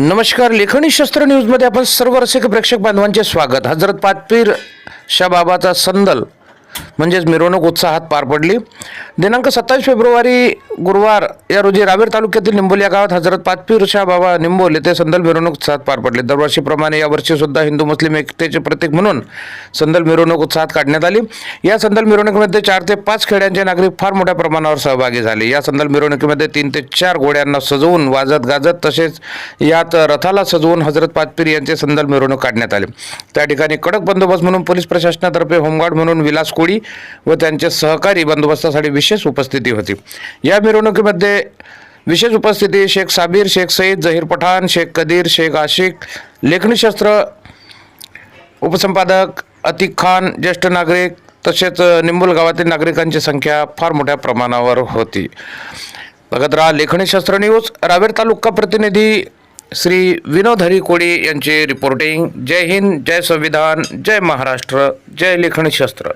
नमस्कार लेखणी शस्त्र न्यूजमध्ये आपण सर्व रसिक प्रेक्षक बांधवांचे स्वागत. हजरत पातपीर शाबाबाचा संदल म्हणजेच मिरवणूक उत्साहात पार पडली. दिनांक सत्तावीस फेब्रुवारी गुरुवार या रोजी रावेर तालुक्यातील निंबोली या गावात हजरत पाचपीर शाह बाबा निंबोल येथे संदल मिरवणूक उत्साहात पार पडले. दरवर्षीप्रमाणे यावर्षी सुद्धा हिंदू मुस्लिम एकतेचे प्रतीक म्हणून संदल मिरवणूक उत्साहात काढण्यात आली. या संदल मिरवणुकीमध्ये चार ते पाच खेड्यांचे नागरिक फार मोठ्या प्रमाणावर सहभागी झाले. या संदल मिरवणुकीमध्ये तीन ते चार घोड्यांना सजवून वाजत गाजत तसेच यात रथाला सजवून हजरत पातपीर यांचे संदल मिरवणूक काढण्यात आले. त्या ठिकाणी कडक बंदोबस्त म्हणून पोलीस प्रशासनातर्फे होमगार्ड म्हणून विलास कोळी व त्यांचे सहकारी बंदोबस्तासाठी विशेष उपस्थिती होती. या मिरवणुकीमध्ये विशेष उपस्थिती शेख साबीर शेख सईद जहीर पठाण शेख कदीर शेख आशिक लेखणीशास्त्र उपसंपादक अतिक खान ज्येष्ठ नागरिक तसेच निंबोल गावातील नागरिकांची संख्या फार मोठ्या प्रमाणावर होती. बघत राहा लेखणीशास्त्र न्यूज. रावेर तालुका प्रतिनिधी श्री विनोद हरी कोळी यांची रिपोर्टिंग जय हिंद जय संविधान जय महाराष्ट्र जय लेखणीशास्त्र